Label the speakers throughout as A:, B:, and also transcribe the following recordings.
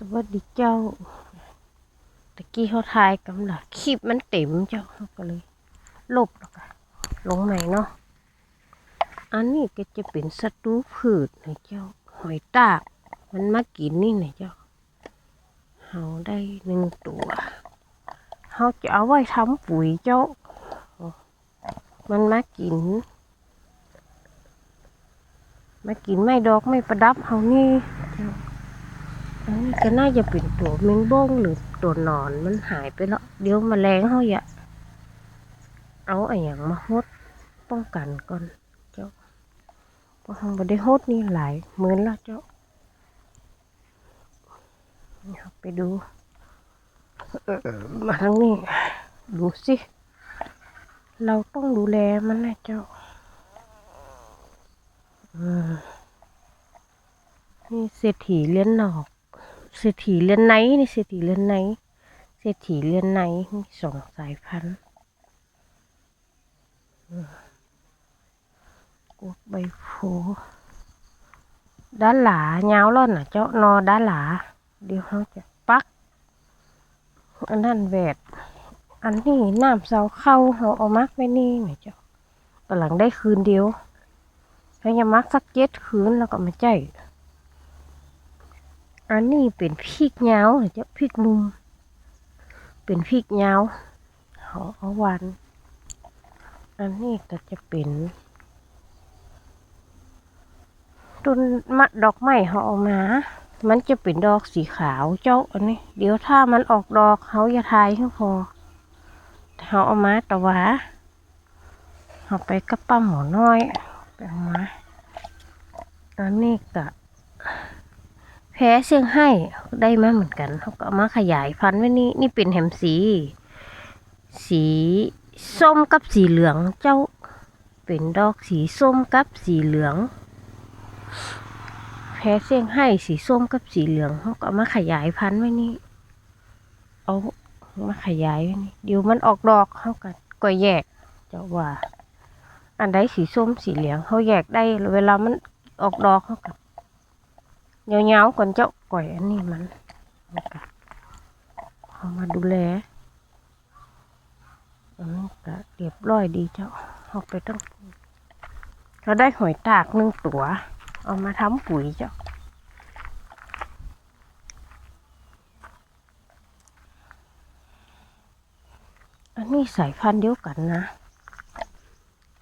A: สวัสดีเจ้า ตะกี้เขาทายกำลังคลิปมันเต็มเจ้าเขาก็เลยลบแล้วก็ลงใหม่เนาะ อันนี้ก็จะเป็นศัตรูพืชนะเจ้า หอยตาก มันมากินนี่นะเจ้าเขาได้หนึ่งตัวเขาจะเอาไว้ทำปุ๋ยเจ้า มันมากิน มากินไม่ดอกไม่ประดับเขานี่เจ้า ก็น่าจะเป็นตัวแมงบ้งหรือตัวนอนมันหายไปแล้วเดี๋ยวมาแมลงเขาอย่าเอาอะไรอย่างมาฮดป้องกันก่อนเจ้าเพราะเขาไม่ได้ฮดนี่หลายเหมือนแล้วเจ้าไปดูมาทางนี้ดูสิ เราต้องดูแลมันนะเจ้านี่เศรษฐีเลี้ยนหนอก เศรษฐีเรือนไนนี่เศรษฐีเรือนไนเศรษฐีเรือนไนมีสองสายพันธุ์อืมกวกใบโพด้านหลาเงาวแล้วน่ะเจ้านอด้านหลาเดี๋ยวเขาจะปักอันนั้นแหวดอันนี้น้ำเสาเข้าเขาเอามักไว้นี่น่ะเจ้ากำลังได้คืนเดียวเขาจะมักสักเจ็ดคืนแล้วก็มาใจ อันนี้เป็นพริกยาวเหรอเจ้าพริกมุมเป็นพริกเขาเอาหวานอันนี้ก็จะเป็นต้นมะดอกไม้เขาเอามา มันจะเป็นดอกสีขาวเจ้าอันนี้ เดี๋ยวถ้ามันออกดอกเขาจะทายให้พอเขาเอามาตะวาเอาไปกับป้าหมอน้อยไปเอามาอันนี้ก็ แพ้เซี่ยงไฮ้ได้มาเหมือนกันเขาก็มาขยายพันธุ์ไว้นี่นี่เป็นแหมสี สีส้มกับสีเหลืองเจ้าเป็นดอกสีส้มกับสีเหลือง แพ้เซี่ยงไฮ้สีส้มกับสีเหลืองเขาก็มาขยายพันธุ์ไว้นี่เอามาขยายไว้นี่เดี๋ยวมันออกดอกเขาก็ก็แยกเจ้าว่า อันใดสีส้มสีเหลืองเขาแยกได้เวลามันออกดอกเขาก็ เงาๆก่อนเจ้าก่อยอันนี้มันเอามาดูแลอันนี้ก็เรียบร้อยดีเจ้าเอาไปต้องเราได้หอยตากหนึ่งตัว เอามาทำปุ๋ยเจ้าอันนี้สายพันธุ์เดียวกันนะ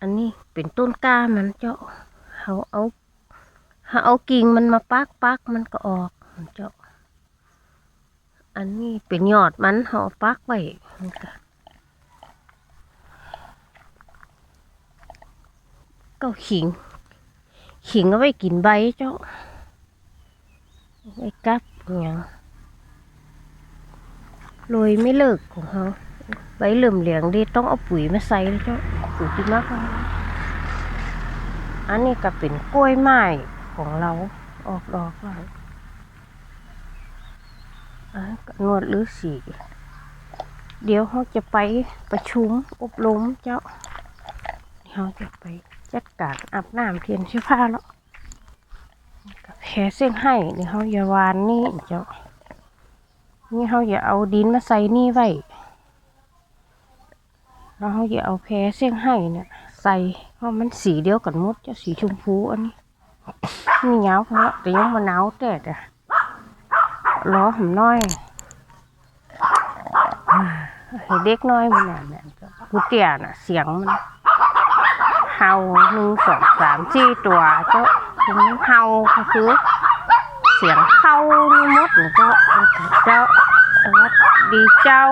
A: อันนี้เป็นต้นกล้ามันเจ้าเขาเอา ถ้าเอากิ่งมันมาปักปักมันก็ออกเจ้าอันนี้เป็นยอดมันเขาเอปักไว้มันก็ก็ขิง ขิงเอาไว้กินใบเจ้าเอาไว้กับอย่างโรยไม่เลิกของเขาใบเหลื่อมเหลียงดีต้องเอาปุ๋ยมาใส่เลยเจ้าปุ๋ยที่มากอันนี้ก็เป็นกล้วยไม้ ของเราออกดอกแล้วนวดหรือสีเดี๋ยวเขาจะไปประชุมอบรมเจ้าเขาจะไปจัดการอาบน้ำเทียนเสื้อผ้าแล้วกับแพ้เส้นให้เดี๋ยวเขาอย่าวานนี่เจ้านี่เขาอย่าเอาดินมาใส่นี่ไว้แล้วเขาอย่าเอาแพ้เส้นให้เนี่ย ใส่เพราะมันสีเดียวกันมดเจ้าสีชมพูอันนี้ เหนียเพราะเตี้ยงมะนาวแตกอะล้อผมน้อยเด็กน้อยมันน่ะเนี่ยกูเตี่ยน่ะ เสียงมันเฮาหนึ่งสองสามสี่ตัวก็เฮาคือเสียงเข้ามดหรือเจ้าเจ้าดีเจ้า